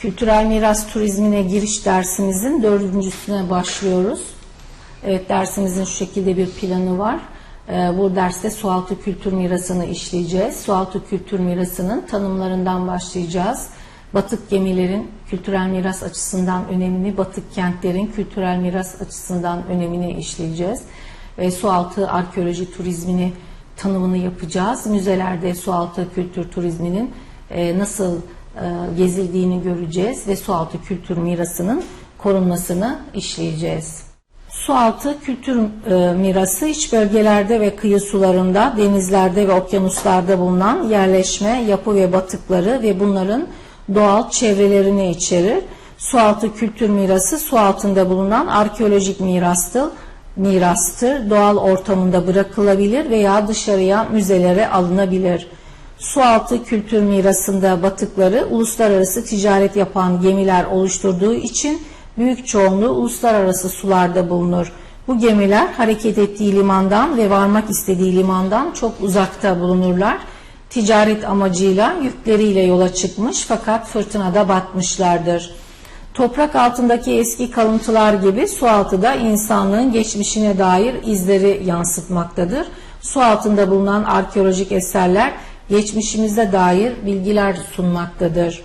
Kültürel miras turizmine giriş dersimizin dördüncüsüne başlıyoruz. Evet dersimizin şu şekilde bir planı var. Ee, Bu derste sualtı kültür mirasını işleyeceğiz. Sualtı kültür mirasının tanımlarından başlayacağız. Batık gemilerin kültürel miras açısından önemini, batık kentlerin kültürel miras açısından önemini işleyeceğiz. Ve sualtı arkeoloji turizmini tanımını yapacağız. Müzelerde sualtı kültür turizminin e, nasıl e, gezildiğini göreceğiz ve sualtı kültür mirasının korunmasını işleyeceğiz. Sualtı kültür e, mirası iç bölgelerde ve kıyı sularında, denizlerde ve okyanuslarda bulunan yerleşme, yapı ve batıkları ve bunların doğal çevrelerini içerir. Sualtı kültür mirası su altında bulunan arkeolojik mirastır, mirastır. Doğal ortamında bırakılabilir veya dışarıya müzelere alınabilir. Sualtı kültür mirasında batıkları uluslararası ticaret yapan gemiler oluşturduğu için büyük çoğunluğu uluslararası sularda bulunur. Bu gemiler hareket ettiği limandan ve varmak istediği limandan çok uzakta bulunurlar. Ticaret amacıyla yükleriyle yola çıkmış fakat fırtınada batmışlardır. Toprak altındaki eski kalıntılar gibi su da insanlığın geçmişine dair izleri yansıtmaktadır. Su altında bulunan arkeolojik eserler geçmişimize dair bilgiler sunmaktadır.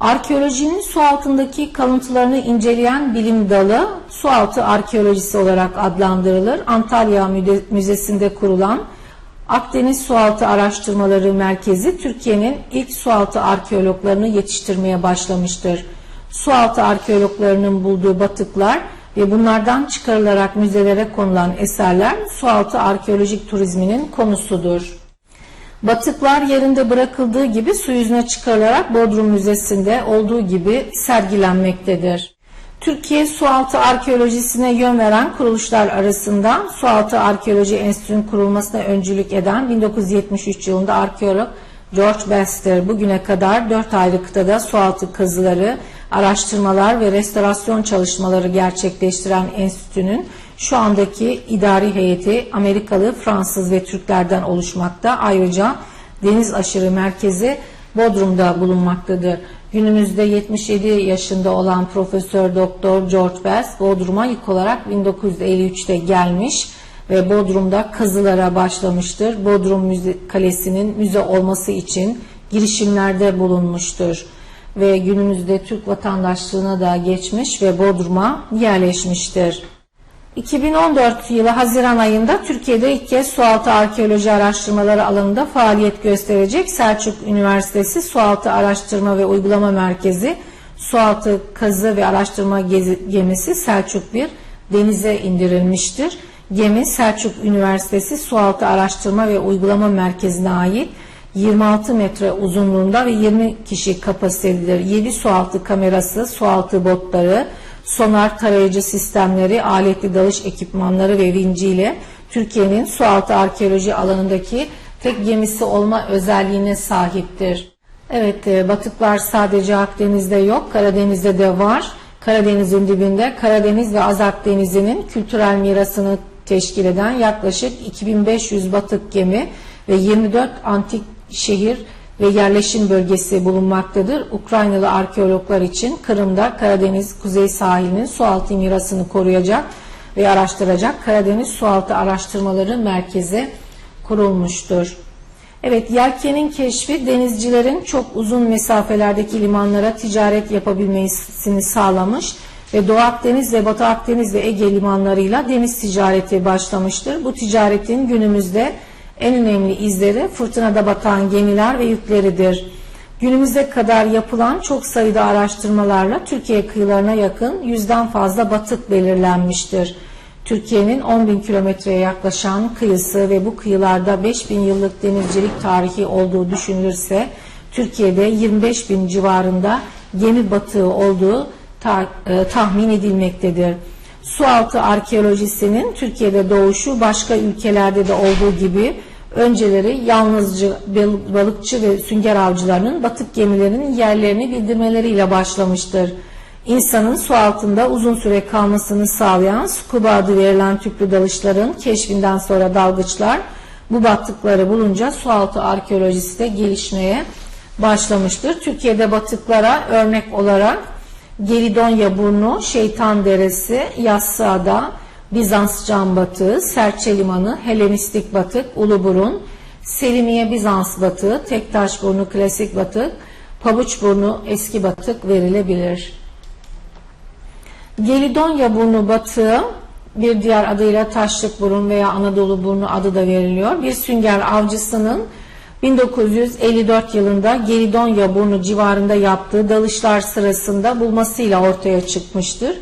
Arkeolojinin su altındaki kalıntılarını inceleyen bilim dalı sualtı arkeolojisi olarak adlandırılır. Antalya Müzesi'nde kurulan Akdeniz Sualtı Araştırmaları Merkezi Türkiye'nin ilk sualtı arkeologlarını yetiştirmeye başlamıştır. Sualtı arkeologlarının bulduğu batıklar ve bunlardan çıkarılarak müzelere konulan eserler sualtı arkeolojik turizminin konusudur. Batıklar yerinde bırakıldığı gibi su yüzüne çıkarılarak Bodrum Müzesi'nde olduğu gibi sergilenmektedir. Türkiye sualtı arkeolojisine yön veren kuruluşlar arasında Sualtı Arkeoloji Enstitüsü'nün kurulmasına öncülük eden 1973 yılında arkeolog George Bester bugüne kadar 4 ayrı kıtada sualtı kazıları, araştırmalar ve restorasyon çalışmaları gerçekleştiren enstitünün şu andaki idari heyeti Amerikalı, Fransız ve Türklerden oluşmakta. Ayrıca deniz aşırı merkezi Bodrum'da bulunmaktadır. Günümüzde 77 yaşında olan Profesör Doktor George Bass Bodrum'a ilk olarak 1953'te gelmiş ve Bodrum'da kazılara başlamıştır. Bodrum Müze Kalesi'nin müze olması için girişimlerde bulunmuştur ve günümüzde Türk vatandaşlığına da geçmiş ve Bodrum'a yerleşmiştir. 2014 yılı Haziran ayında Türkiye'de ilk kez sualtı arkeoloji araştırmaları alanında faaliyet gösterecek Selçuk Üniversitesi Sualtı Araştırma ve Uygulama Merkezi Sualtı Kazı ve Araştırma Gemisi Selçuk 1 denize indirilmiştir. Gemi Selçuk Üniversitesi Sualtı Araştırma ve Uygulama Merkezi'ne ait 26 metre uzunluğunda ve 20 kişi kapasitelidir. 7 sualtı kamerası, sualtı botları, sonar tarayıcı sistemleri, aletli dalış ekipmanları ve vinciyle Türkiye'nin sualtı arkeoloji alanındaki tek gemisi olma özelliğine sahiptir. Evet, e, batıklar sadece Akdeniz'de yok, Karadeniz'de de var. Karadeniz'in dibinde Karadeniz ve Azak Denizi'nin kültürel mirasını teşkil eden yaklaşık 2500 batık gemi ve 24 antik şehir ve yerleşim bölgesi bulunmaktadır. Ukraynalı arkeologlar için Kırım'da Karadeniz kuzey sahilinin sualtı mirasını koruyacak ve araştıracak Karadeniz Sualtı Araştırmaları Merkezi kurulmuştur. Evet, yelkenin keşfi denizcilerin çok uzun mesafelerdeki limanlara ticaret yapabilmesini sağlamış ve Doğu Akdeniz ve Batı Akdeniz ve Ege limanlarıyla deniz ticareti başlamıştır. Bu ticaretin günümüzde en önemli izleri fırtınada batan gemiler ve yükleridir. Günümüze kadar yapılan çok sayıda araştırmalarla Türkiye kıyılarına yakın yüzden fazla batık belirlenmiştir. Türkiye'nin 10 bin kilometreye yaklaşan kıyısı ve bu kıyılarda 5 bin yıllık denizcilik tarihi olduğu düşünülürse Türkiye'de 25 bin civarında gemi batığı olduğu e, tahmin edilmektedir. Sualtı arkeolojisinin Türkiye'de doğuşu başka ülkelerde de olduğu gibi önceleri yalnızca bal- balıkçı ve sünger avcılarının batık gemilerinin yerlerini bildirmeleriyle başlamıştır. İnsanın su altında uzun süre kalmasını sağlayan scuba adı verilen tüplü dalışların keşfinden sonra dalgıçlar bu batıkları bulunca sualtı arkeolojisi de gelişmeye başlamıştır. Türkiye'de batıklara örnek olarak Gelidonya Burnu, Şeytan Deresi, Yassıada, Bizans Cam Batığı, Serçe Limanı, Helenistik Batık, Uluburun, Selimiye Bizans Batığı, Tektaş Burnu Klasik Batık, Pabuç Burnu Eski Batık verilebilir. Gelidonya Burnu Batığı bir diğer adıyla Taşlık Burun veya Anadolu Burnu adı da veriliyor. Bir sünger avcısının 1954 yılında Gelidonya Burnu civarında yaptığı dalışlar sırasında bulmasıyla ortaya çıkmıştır.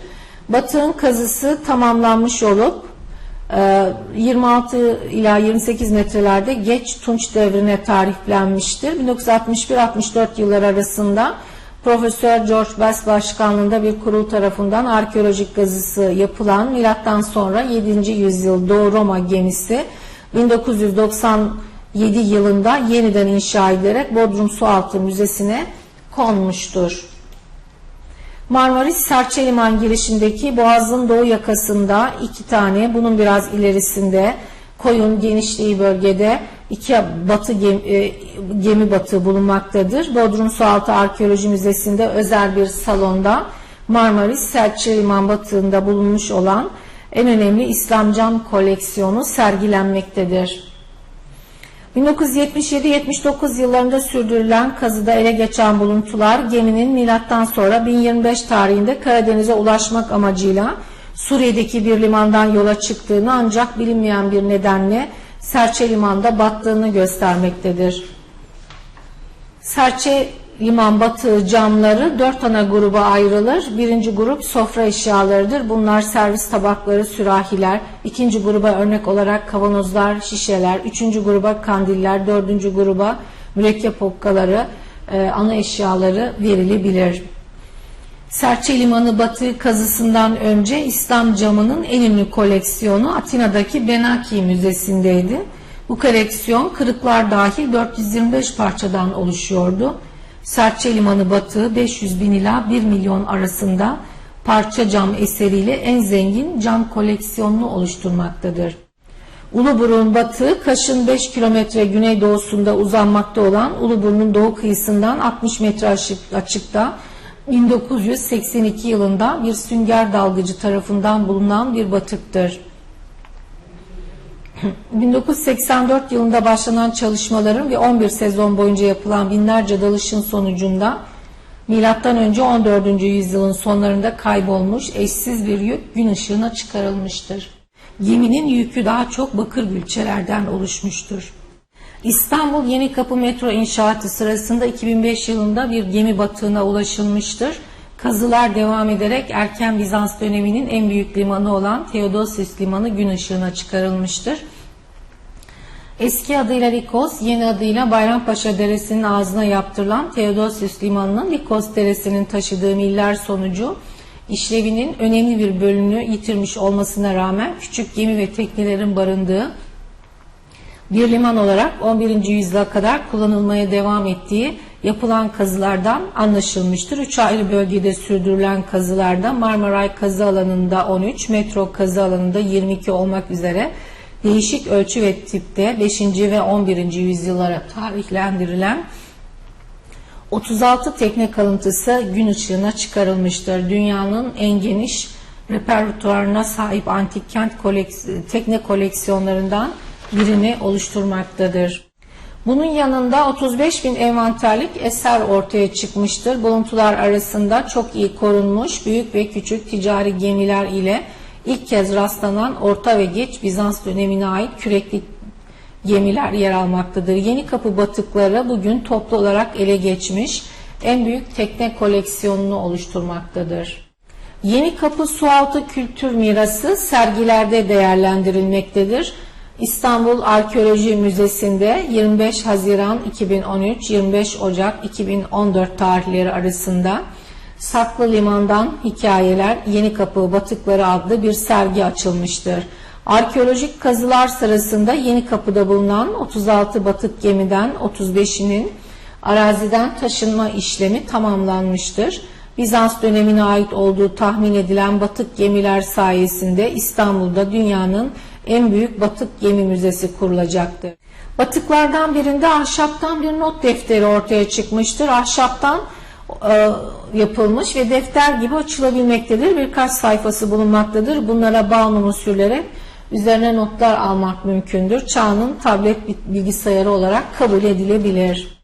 Batığın kazısı tamamlanmış olup 26 ila 28 metrelerde geç Tunç devrine tarihlenmiştir. 1961-64 yıllar arasında Profesör George Bass başkanlığında bir kurul tarafından arkeolojik kazısı yapılan milattan sonra 7. yüzyıl Doğu Roma gemisi 1997 yılında yeniden inşa edilerek Bodrum Sualtı Müzesi'ne konmuştur. Marmaris Serçeliman girişindeki Boğaz'ın doğu yakasında iki tane, bunun biraz ilerisinde koyun genişliği bölgede iki batı gemi, e, gemi batığı bulunmaktadır. Bodrum Sualtı Arkeoloji Müzesi'nde özel bir salonda Marmaris Serçeliman batığında bulunmuş olan en önemli İslam cam koleksiyonu sergilenmektedir. 1977-79 yıllarında sürdürülen kazıda ele geçen buluntular geminin milattan sonra 1025 tarihinde Karadeniz'e ulaşmak amacıyla Suriye'deki bir limandan yola çıktığını ancak bilinmeyen bir nedenle Serçe limanda battığını göstermektedir. Serçe liman batığı camları dört ana gruba ayrılır. Birinci grup sofra eşyalarıdır. Bunlar servis tabakları, sürahiler. İkinci gruba örnek olarak kavanozlar, şişeler. Üçüncü gruba kandiller. Dördüncü gruba mürekkep okkaları, e, ana eşyaları verilebilir. Serçe Limanı batığı kazısından önce İslam camının en ünlü koleksiyonu Atina'daki Benaki Müzesi'ndeydi. Bu koleksiyon kırıklar dahil 425 parçadan oluşuyordu. Serçe Limanı batığı 500 bin ila 1 milyon arasında parça cam eseriyle en zengin cam koleksiyonunu oluşturmaktadır. Uluburun batığı Kaş'ın 5 kilometre güneydoğusunda uzanmakta olan Uluburun'un doğu kıyısından 60 metre açıkta 1982 yılında bir sünger dalgıcı tarafından bulunan bir batıktır. 1984 yılında başlanan çalışmaların ve 11 sezon boyunca yapılan binlerce dalışın sonucunda milattan önce 14. yüzyılın sonlarında kaybolmuş eşsiz bir yük gün ışığına çıkarılmıştır. Geminin yükü daha çok bakır gülçelerden oluşmuştur. İstanbul Yeni Kapı metro inşaatı sırasında 2005 yılında bir gemi batığına ulaşılmıştır. Kazılar devam ederek erken Bizans döneminin en büyük limanı olan Theodosius Limanı gün ışığına çıkarılmıştır. Eski adıyla Likos, yeni adıyla Bayrampaşa Deresi'nin ağzına yaptırılan Theodosius Limanı'nın Likos Deresi'nin taşıdığı miller sonucu işlevinin önemli bir bölümünü yitirmiş olmasına rağmen küçük gemi ve teknelerin barındığı bir liman olarak 11. yüzyıla kadar kullanılmaya devam ettiği yapılan kazılardan anlaşılmıştır. Üç ayrı bölgede sürdürülen kazılarda Marmaray kazı alanında 13, metro kazı alanında 22 olmak üzere değişik ölçü ve tipte 5. ve 11. yüzyıllara tarihlendirilen 36 tekne kalıntısı gün ışığına çıkarılmıştır. Dünyanın en geniş repertuarına sahip antik kent koleks tekne koleksiyonlarından birini oluşturmaktadır. Bunun yanında 35 bin envanterlik eser ortaya çıkmıştır. Buluntular arasında çok iyi korunmuş büyük ve küçük ticari gemiler ile ilk kez rastlanan Orta ve Geç Bizans dönemine ait kürekli gemiler yer almaktadır. Yeni kapı batıkları bugün toplu olarak ele geçmiş en büyük tekne koleksiyonunu oluşturmaktadır. Yeni Kapı Sualtı Kültür Mirası sergilerde değerlendirilmektedir. İstanbul Arkeoloji Müzesi'nde 25 Haziran 2013 25 Ocak 2014 tarihleri arasında Saklı Liman'dan Hikayeler Yeni Kapı Batıkları adlı bir sergi açılmıştır. Arkeolojik kazılar sırasında Yeni Kapı'da bulunan 36 batık gemiden 35'inin araziden taşınma işlemi tamamlanmıştır. Bizans dönemine ait olduğu tahmin edilen batık gemiler sayesinde İstanbul'da dünyanın en büyük batık gemi müzesi kurulacaktır. Batıklardan birinde ahşaptan bir not defteri ortaya çıkmıştır. Ahşaptan e, yapılmış ve defter gibi açılabilmektedir. Birkaç sayfası bulunmaktadır. Bunlara bağımlı sürülerek üzerine notlar almak mümkündür. Çağının tablet bilgisayarı olarak kabul edilebilir.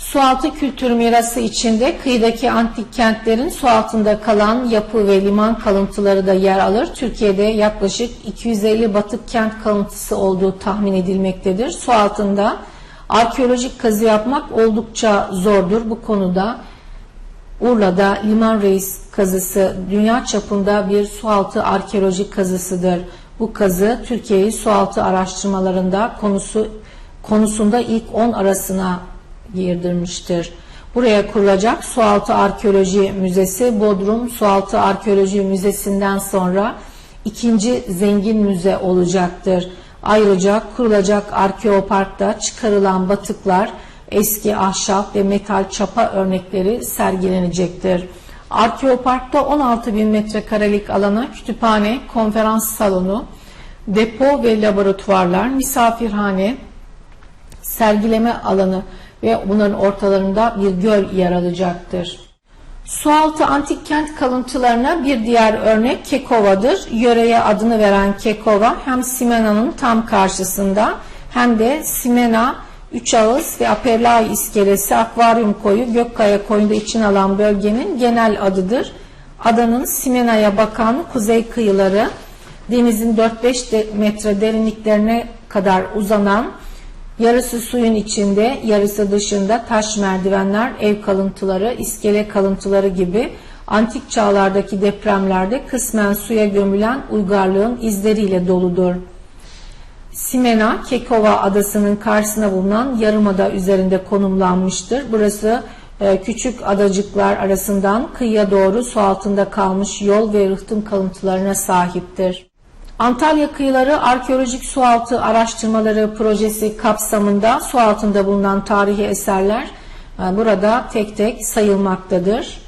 Sualtı kültür mirası içinde kıyıdaki antik kentlerin su altında kalan yapı ve liman kalıntıları da yer alır. Türkiye'de yaklaşık 250 batık kent kalıntısı olduğu tahmin edilmektedir. Su altında arkeolojik kazı yapmak oldukça zordur. Bu konuda Urla'da Liman Reis kazısı dünya çapında bir sualtı arkeolojik kazısıdır. Bu kazı Türkiye'yi sualtı araştırmalarında konusu konusunda ilk 10 arasına girdirmiştir. Buraya kurulacak Sualtı Arkeoloji Müzesi Bodrum Sualtı Arkeoloji Müzesi'nden sonra ikinci zengin müze olacaktır. Ayrıca kurulacak arkeoparkta çıkarılan batıklar, eski ahşap ve metal çapa örnekleri sergilenecektir. Arkeoparkta 16 bin metrekarelik alana kütüphane, konferans salonu, depo ve laboratuvarlar, misafirhane, sergileme alanı ve bunların ortalarında bir göl yer alacaktır. Sualtı antik kent kalıntılarına bir diğer örnek Kekova'dır. Yöreye adını veren Kekova hem Simena'nın tam karşısında hem de Simena, Üç Ağız ve Aperlai iskelesi akvaryum koyu Gökkaya koyunda için alan bölgenin genel adıdır. Adanın Simena'ya bakan kuzey kıyıları denizin 4-5 metre derinliklerine kadar uzanan Yarısı suyun içinde, yarısı dışında taş merdivenler, ev kalıntıları, iskele kalıntıları gibi antik çağlardaki depremlerde kısmen suya gömülen uygarlığın izleriyle doludur. Simena, Kekova adasının karşısına bulunan yarımada üzerinde konumlanmıştır. Burası e, küçük adacıklar arasından kıyıya doğru su altında kalmış yol ve rıhtım kalıntılarına sahiptir. Antalya Kıyıları Arkeolojik Sualtı Araştırmaları Projesi kapsamında su altında bulunan tarihi eserler e, burada tek tek sayılmaktadır.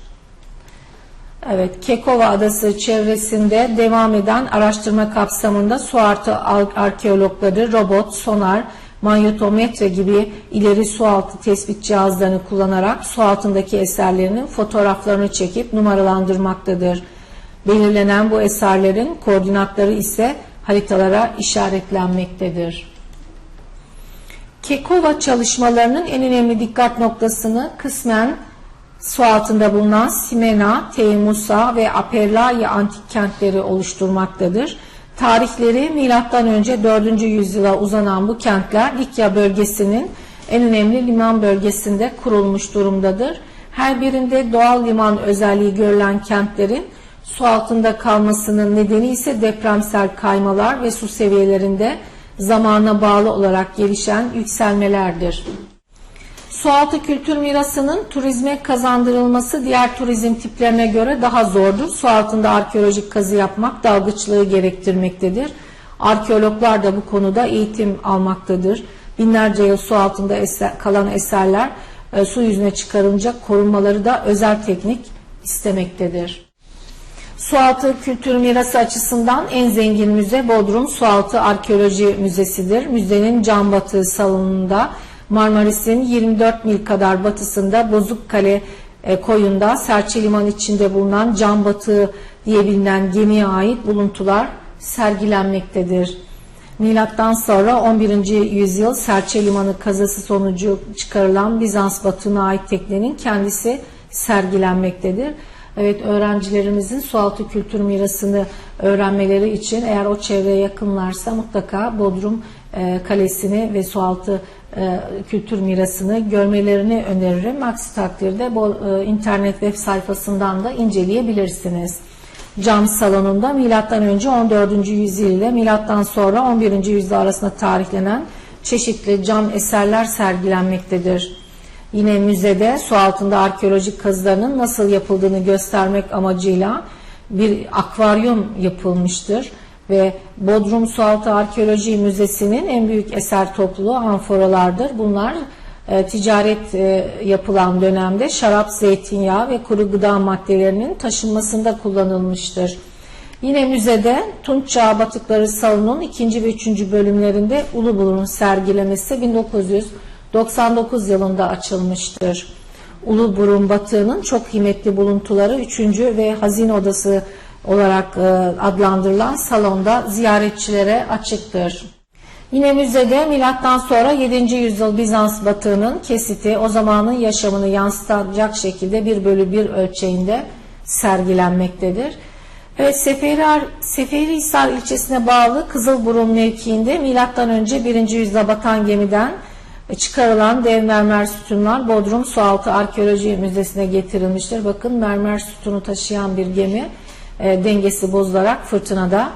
Evet, Kekova Adası çevresinde devam eden araştırma kapsamında sualtı arkeologları robot, sonar, manyotometre gibi ileri sualtı tespit cihazlarını kullanarak su altındaki eserlerinin fotoğraflarını çekip numaralandırmaktadır. Belirlenen bu eserlerin koordinatları ise haritalara işaretlenmektedir. Kekova çalışmalarının en önemli dikkat noktasını kısmen su altında bulunan Simena, Teymusa ve Aperlai antik kentleri oluşturmaktadır. Tarihleri M.Ö. 4. yüzyıla uzanan bu kentler Likya bölgesinin en önemli liman bölgesinde kurulmuş durumdadır. Her birinde doğal liman özelliği görülen kentlerin su altında kalmasının nedeni ise depremsel kaymalar ve su seviyelerinde zamana bağlı olarak gelişen yükselmelerdir. Sualtı kültür mirasının turizme kazandırılması diğer turizm tiplerine göre daha zordur. Su altında arkeolojik kazı yapmak dalgıçlığı gerektirmektedir. Arkeologlar da bu konuda eğitim almaktadır. Binlerce yıl su altında eser, kalan eserler e, su yüzüne çıkarılınca korunmaları da özel teknik istemektedir. Sualtı kültür mirası açısından en zengin müze Bodrum Sualtı Arkeoloji Müzesi'dir. Müzenin cam batığı salonunda Marmaris'in 24 mil kadar batısında Bozukkale e, koyunda Serçe Liman içinde bulunan cam batığı diye bilinen gemiye ait buluntular sergilenmektedir. Milattan sonra 11. yüzyıl Serçe Limanı kazası sonucu çıkarılan Bizans batığına ait teknenin kendisi sergilenmektedir. Evet öğrencilerimizin sualtı kültür mirasını öğrenmeleri için eğer o çevreye yakınlarsa mutlaka Bodrum e, Kalesi'ni ve sualtı e, kültür mirasını görmelerini öneririm. Aksi takdirde bu e, internet web sayfasından da inceleyebilirsiniz. Cam salonunda önce 14. yüzyıl ile sonra 11. yüzyıl arasında tarihlenen çeşitli cam eserler sergilenmektedir. Yine müzede su altında arkeolojik kazılarının nasıl yapıldığını göstermek amacıyla bir akvaryum yapılmıştır ve Bodrum Sualtı Arkeoloji Müzesi'nin en büyük eser topluluğu amforalardır. Bunlar e, ticaret e, yapılan dönemde şarap, zeytinyağı ve kuru gıda maddelerinin taşınmasında kullanılmıştır. Yine müzede Tunç Çağı Batıkları Salon'un ikinci ve üçüncü bölümlerinde Uluburun sergilemesi 1999 yılında açılmıştır. Uluburun batığının çok kıymetli buluntuları 3. ve hazine odası olarak e, adlandırılan salonda ziyaretçilere açıktır. Yine müzede milattan sonra 7. yüzyıl Bizans batığının kesiti o zamanın yaşamını yansıtacak şekilde 1 bölü 1 ölçeğinde sergilenmektedir. Evet, Seferihisar, Seferihisar ilçesine bağlı Kızılburun mevkiinde milattan önce 1. yüzyılda batan gemiden çıkarılan dev mermer sütunlar Bodrum Sualtı Arkeoloji Müzesi'ne getirilmiştir. Bakın mermer sütunu taşıyan bir gemi e, dengesi bozularak fırtınada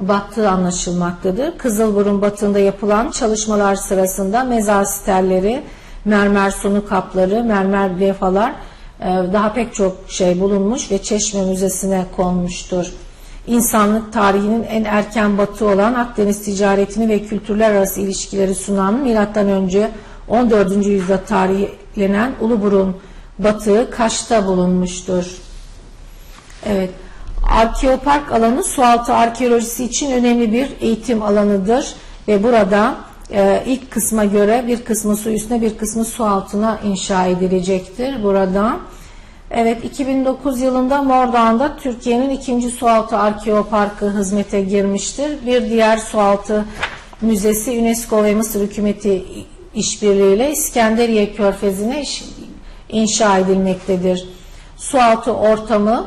battığı anlaşılmaktadır. Kızılburun batığında yapılan çalışmalar sırasında mezar sterleri, mermer sunu kapları, mermer levhalar e, daha pek çok şey bulunmuş ve Çeşme Müzesi'ne konmuştur. İnsanlık tarihinin en erken batı olan Akdeniz ticaretini ve kültürler arası ilişkileri sunan önce 14. yüzyılda tarihlenen Uluburun batığı Kaş'ta bulunmuştur. Evet. Arkeopark alanı sualtı arkeolojisi için önemli bir eğitim alanıdır ve burada e, ilk kısma göre bir kısmı su üstüne bir kısmı su altına inşa edilecektir burada. Evet 2009 yılında Mordoğan'da Türkiye'nin ikinci sualtı arkeoparkı hizmete girmiştir. Bir diğer sualtı müzesi UNESCO ve Mısır hükümeti işbirliğiyle İskenderiye Körfezi'ne inşa edilmektedir. Sualtı ortamı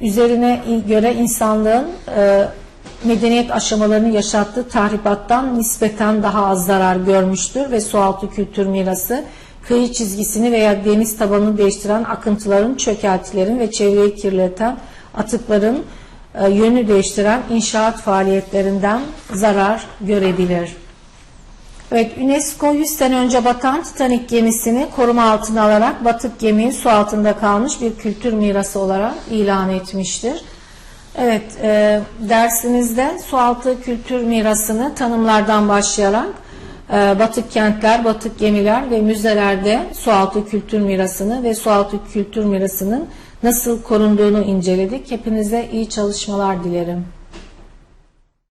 üzerine göre insanlığın e, medeniyet aşamalarını yaşattığı tahribattan nispeten daha az zarar görmüştür ve sualtı kültür mirası kıyı çizgisini veya deniz tabanını değiştiren akıntıların, çökeltilerin ve çevreyi kirleten atıkların e, yönü değiştiren inşaat faaliyetlerinden zarar görebilir. Evet, UNESCO 100 sene önce batan Titanic gemisini koruma altına alarak batık gemiyi su altında kalmış bir kültür mirası olarak ilan etmiştir. Evet, e, dersimizde sualtı kültür mirasını tanımlardan başlayarak batık kentler, batık gemiler ve müzelerde sualtı kültür mirasını ve sualtı kültür mirasının nasıl korunduğunu inceledik. Hepinize iyi çalışmalar dilerim.